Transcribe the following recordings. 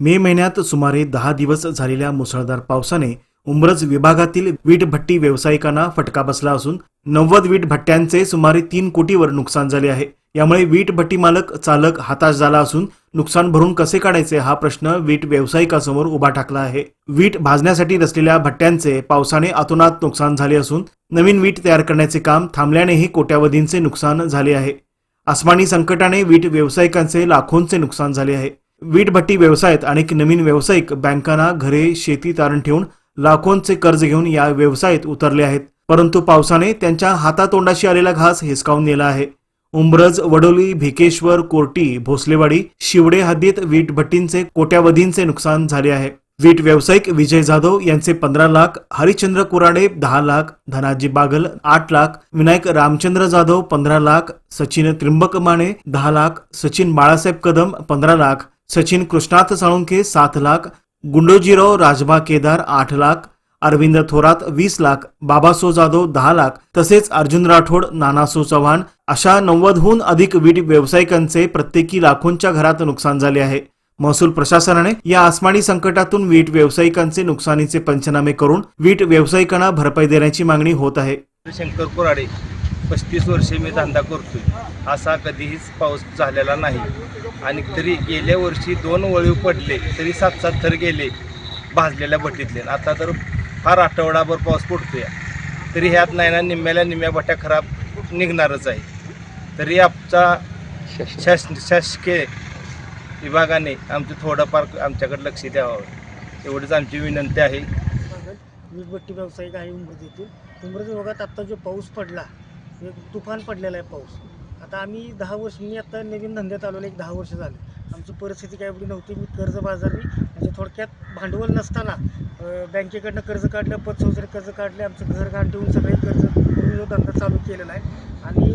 मे महिन्यात सुमारे दहा दिवस झालेल्या मुसळधार पावसाने उंब्रज विभागातील वीट भट्टी व्यावसायिकांना फटका बसला असून नव्वद वीट भट्ट्यांचे सुमारे तीन कोटीवर नुकसान झाले आहे. यामुळे वीट भट्टी मालक चालक हताश झाला असून नुकसान भरून कसे काढायचे हा प्रश्न वीट व्यावसायिकासमोर उभा ठाकला आहे. वीट भाजण्यासाठी रचलेल्या भट्ट्यांचे पावसाने अतोनात नुकसान झाले असून नवीन वीट तयार करण्याचे काम थांबल्यानेही कोट्यावधींचे नुकसान झाले आहे. आसमानी संकटाने वीट व्यावसायिकांचे लाखोंचे नुकसान झाले आहे. वीट भट्टी व्यवसायात अनेक नवीन व्यावसायिक बँकांना घरे शेती तारण ठेवून लाखोंचे कर्ज घेऊन या व्यवसायात उतरले आहेत. परंतु पावसाने त्यांच्या हातातोंडाशी आलेला घास हिसकावून नेला आहे. उंब्रज वडोली भिकेश्वर कोर्टी भोसलेवाडी शिवडे हद्दीत वीट भट्टींचे कोट्यावधींचे नुकसान झाले आहे. वीट व्यावसायिक विजय जाधव यांचे पंधरा लाख हरिश्चंद्र कुराडे दहा लाख धनाजी बागल आठ लाख विनायक रामचंद्र जाधव पंधरा लाख सचिन त्रिंबक माने दहा लाख सचिन बाळासाहेब कदम पंधरा लाख सचिन कृष्णात साळुंखे सात लाख गुंडोजीराव राजबा केदार आठ लाख अरविंद थोरात वीस लाख बाबासो जाधव दहा लाख तसेच अर्जुन राठोड नानासो चव्हाण अशा नव्वदहून अधिक वीट व्यावसायिकांचे प्रत्येकी लाखोंच्या घरात नुकसान झाले आहे. महसूल प्रशासनाने या आसमानी संकटातून वीट व्यावसायिकांचे नुकसानीचे पंचनामे करून वीट व्यावसायिकांना भरपाई देण्याची मागणी होत आहे. शंकर कोराडे पस्तीस वर्षे मी धंदा करतोय. असा कधीच पाऊस झालेला नाही. आणि तरी गेल्या वर्षी दोन वळीव पडले तरी सात सात थर गेले भाजलेल्या भट्टीतले. आता तर फार आठवडाभर पाऊस पडतोय. तरी ह्यात नाही ना निम्म्याला निम्म्या भट्ट्या खराब निघणारच आहे. तरी आमचा शास शासकीय विभागाने आमचं थोडंफार आमच्याकडे लक्ष द्यावं. एवढीच आमची विनंती आहे. वीजभट्टी व्यावसायिक आहे उमरज येथील उमरज विभागात आत्ता जो पाऊस पडला तुफान पडलेला आहे पाऊस. आता आम्ही दहा वर्ष मी आता नवीन धंद्यात आलेलो एक दहा वर्ष झाले. आमची परिस्थिती काय एवढी नव्हती मी कर्ज बाजारी म्हणजे थोडक्यात भांडवल नसताना बँकेकडनं कर्ज काढलं पतसंस्थेने कर्ज काढले आमचं घर घाण ठेवून सगळे कर्ज करून जो धंदा चालू केलेला आहे. आणि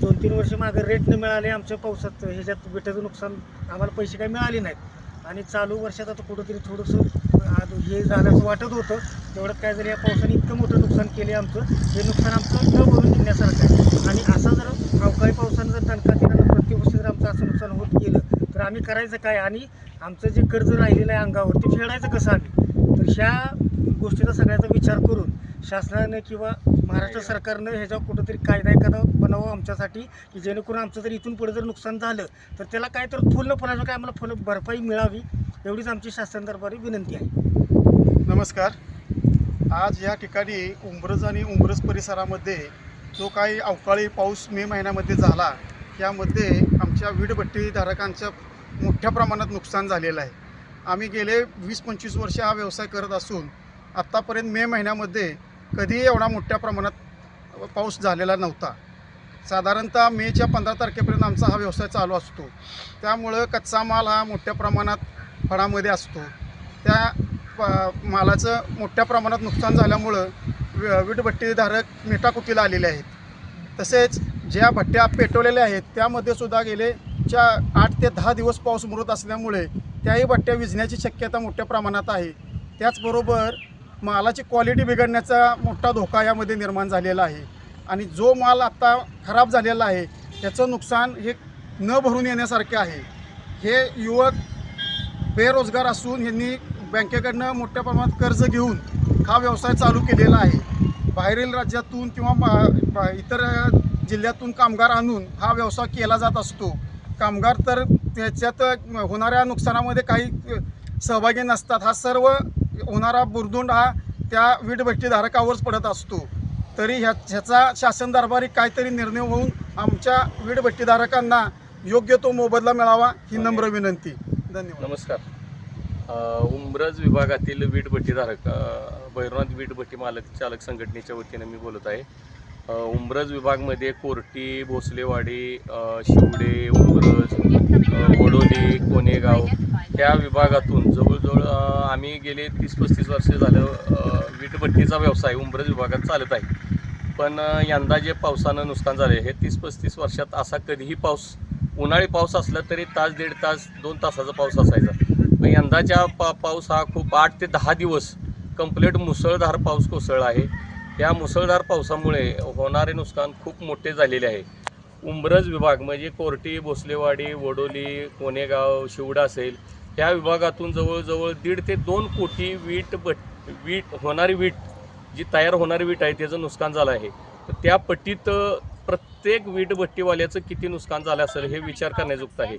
दोन तीन वर्ष मागे रेट न मिळाले आमच्या पावसात ह्याच्यात बेटाचं नुकसान आम्हाला पैसे काही मिळाले नाहीत. आणि चालू वर्षात आता कुठंतरी थोडंसं हे झाल्याचं वाटत होतं. तेवढं काय झालं या पावसाने इतकं मोठं नुकसान केले आमचं हे नुकसान आमचं न भरून निघण्यासारखं आहे. आणि असं जर अवकाळी पावसानं जर दणका दिला तर प्रत्येक वर्षी जर आमचं असं नुकसान होत गेलं तर आम्ही करायचं काय? आणि आमचं जे कर्ज राहिलेलं आहे अंगावर ते फेडायचं कसं आम्ही? तर ह्या गोष्टीचा सगळ्याचा विचार करून शासनानं किंवा महाराष्ट्र सरकारनं ह्याच्यावर कुठंतरी कायदा एखादा बनावं आमच्यासाठी की जेणेकरून आमचं जर इथून पुढे जर नुकसान झालं तर त्याला काय तर फुल फुलाचं काय आम्हाला फुल भरपाई मिळावी एवढीच आमची शासन दरबारी विनंती आहे. नमस्कार. आज या ठिकाणी उंब्रज आणि उंबरज परिसरामध्ये जो काही अवकाळी पाऊस मे महिन्यामध्ये झाला त्यामध्ये आमच्या वीडभट्टीधारकांचं मोठ्या प्रमाणात नुकसान झालेलं आहे. आम्ही गेले वीस पंचवीस वर्ष हा व्यवसाय करत असून आत्तापर्यंत मे महिन्यामध्ये कधीही एवढा मोठ्या प्रमाणात पाऊस झालेला नव्हता. साधारणतः मेच्या पंधरा तारखेपर्यंत आमचा हा व्यवसाय चालू असतो. त्यामुळं कच्चा माल हा मोठ्या प्रमाणात फळामध्ये असतो. त्या मालाचं मोठ्या प्रमाणात नुकसान झाल्यामुळं वीटभट्टीधारक मेटाकुटीला आलेले आहेत. तसेच ज्या भट्ट्या पेटवलेल्या आहेत त्यामध्ये सुद्धा गेले च्या आठ ते दहा दिवस पाऊस मुरत असल्यामुळे त्याही भट्ट्या विझण्याची शक्यता मोठ्या प्रमाणात आहे. त्याचबरोबर मालाची क्वालिटी बिघडण्याचा मोठा धोका यामध्ये निर्माण झालेला आहे. आणि जो माल आत्ता खराब झालेला आहे त्याचं नुकसान हे न भरून येण्यासारखे आहे. हे युवक बेरोजगार असून यांनी बँकेकडनं मोठ्या प्रमाणात कर्ज घेऊन हा व्यवसाय चालू केलेला आहे. बाहेरील राज्यातून किंवा मा- इतर जिल्ह्यातून कामगार आणून हा व्यवसाय केला जात असतो. कामगार तर त्याच्यात होणाऱ्या नुकसानामध्ये काही सहभागी नसतात. हा सर्व होणारा बुरदुंड हा त्या वीटभट्टीधारकावरच पडत असतो. तरी ह्या ह्याचा शासन दरबारी काहीतरी निर्णय होऊन आमच्या वीटभट्टीधारकांना योग्य तो मोबदला मिळावा ही नम्र विनंती. धन्यवाद. नमस्कार. उमरज विभागातील वीटभट्टीधारक भट्टीधारक भैरवनाथ वीटभट्टी मालक चालक संघटनेच्या वतीनं मी बोलत आहे. उमरज विभागमध्ये कोर्टी भोसलेवाडी शिवडे उमरज वडोली कोनेगाव त्या विभागातून जवळजवळ आम्ही गेले तीस पस्तीस वर्ष झालं वीटभट्टीचा व्यवसाय उमरज विभागात चालत आहे. पण यंदा जे पावसानं नुकसान झाले हे तीस पस्तीस वर्षात असा कधीही पाऊस उन्हाळी पाऊस असला तरी तास दीड तास दोन तासाचा पाऊस असायचा. यंदाच्या पा पाऊस हा खूप आठ ते दहा दिवस कंप्लीट मुसळधार पाऊस कोसळला आहे. या मुसळधार पावसामुळे होणारे नुकसान खूप मोठे झालेले आहे. उंब्रज विभाग म्हणजे कोर्टी भोसलेवाडी वडोली कोणेगाव शिवडा असेल या विभागातून जवळजवळ दीड ते दोन कोटी वीट बट वीट होणारी वीट जी तयार होणारी वीट आहे त्याचं नुकसान झालं आहे. तर त्या पट्टीत प्रत्येक वीट भट्टीवाल्याचं किती नुकसान झालं असेल हे विचार करण्याजुक्त आहे.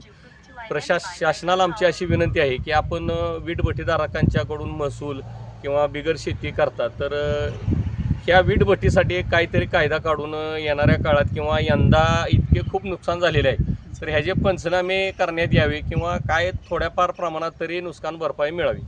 प्रशास शासनाला आमची अशी विनंती आहे की आपण वीटभट्टीधारकांच्याकडून महसूल किंवा बिगर शेती करतात तर ह्या वीटभट्टीसाठी एक काहीतरी कायदा काढून येणाऱ्या काळात किंवा यंदा इतके खूप नुकसान झालेले आहे. तर ह्याचे पंचनामे करण्यात यावे किंवा काय थोड्याफार प्रमाणात तरी नुकसान भरपाई मिळावी.